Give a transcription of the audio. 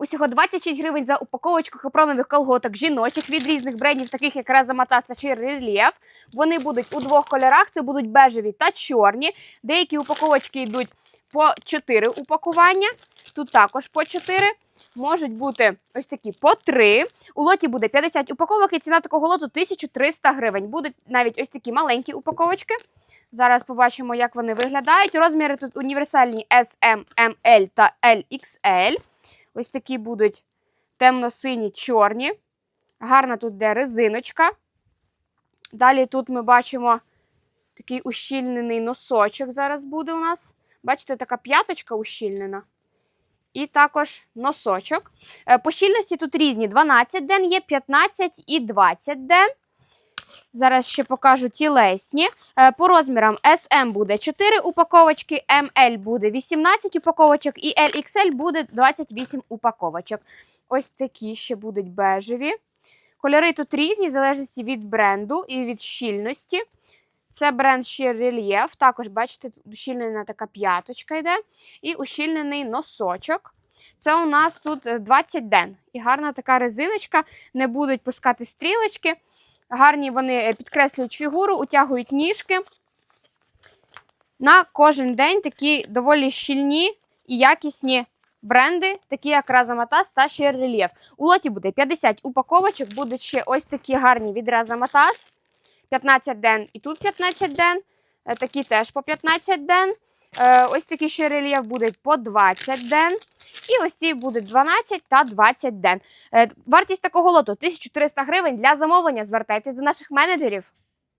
Усього 26 гривень за упаковочку капронових колготок жіночих від різних брендів, таких як Резаматас та чи Рельєф. Вони будуть у двох кольорах: це будуть бежеві та чорні. Деякі упаковочки йдуть по 4 упакування. Тут також по 4. Можуть бути ось такі по 3. У лоті буде 50 упаковок і ціна такого лоту 1300 гривень. Будуть навіть ось такі маленькі упаковочки. Зараз побачимо, як вони виглядають. Розміри тут універсальні S, M, та LXL. Ось такі будуть темно-сині, чорні. Гарна тут де резиночка. Далі тут ми бачимо такий ущільнений носочок. Зараз буде у нас. Бачите, така п'яточка ущільнена. І також носочок. Е, По щільності тут різні: 12 ден є, 15 і 20 ден. Зараз ще покажу тілесні. Е, По розмірам SM буде 4 упаковочки, ML буде 18 упаковочок і LXL буде 28 упаковочок. Ось такі ще будуть бежеві. Кольори тут різні, в залежності від бренду і від щільності. Це бренд ще рельєф. Також, бачите, ущільнена така п'яточка йде. І ущільнений носочок. Це у нас тут е, 20 ден. І гарна така резиночка, не будуть пускати стрілочки. Гарні вони е, підкреслюють фігуру, утягують ніжки. На кожен день такі доволі щільні і якісні бренди, такі як Разаматас та ще рельєф. У лоті буде 50 упаковочок, будуть ще ось такі гарні від Разаматас. 15 ден і тут 15 ден. Е, Такі теж по 15 ден. Е, Ось такі ще рельєф будуть по 20 ден. І ось ці будуть 12 та 20 ден. Е, Вартість такого лоту 1300 гривень для замовлення. Звертайтесь до наших менеджерів.